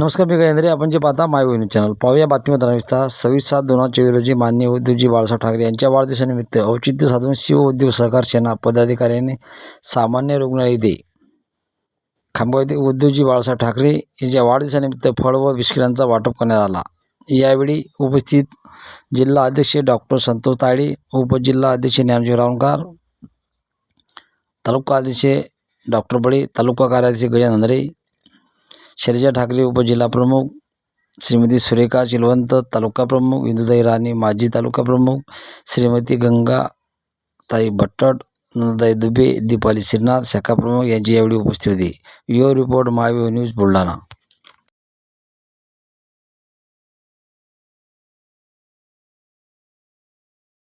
नमस्कार मी गजेंद्रे आपण जे पाहता माय न्यूज चॅनल. पाहूया बातमीपत्र विस्तार. सव्वीस सात दोन हजार चोवीस रोजी मान्य उद्योगजी बाळासाहेब ठाकरे यांच्या वाढदिवसानिमित्त औचित्य साधून शिव उद्योग सहकार सेना पदाधिकाऱ्यांनी सामान्य रुग्णालय दे खांबा येथे उद्योगजी बाळासाहेब ठाकरे यांच्या वाढदिवसानिमित्त फळ व बिस्किटांचा वाटप करण्यात आला. यावेळी उपस्थित जिल्हा अध्यक्ष डॉक्टर संतोष ताळे उपजिल्हा अध्यक्ष ज्ञानजीव रावणकार तालुका अध्यक्ष डॉक्टर बळे तालुका कार्याध्यक्ष गजानन शैलजा ठाकरे उपजिल्हा प्रमुख श्रीमती सुरेखा चिलवंत तालुका प्रमुख इंदुताई राणे माजी तालुका प्रमुख श्रीमती गंगा ताई भट्टट नंदाई दुबे दीपाली श्रीनाथ शाखा प्रमुख यांची यावेळी उपस्थित होती your report Mahavir news Buldhana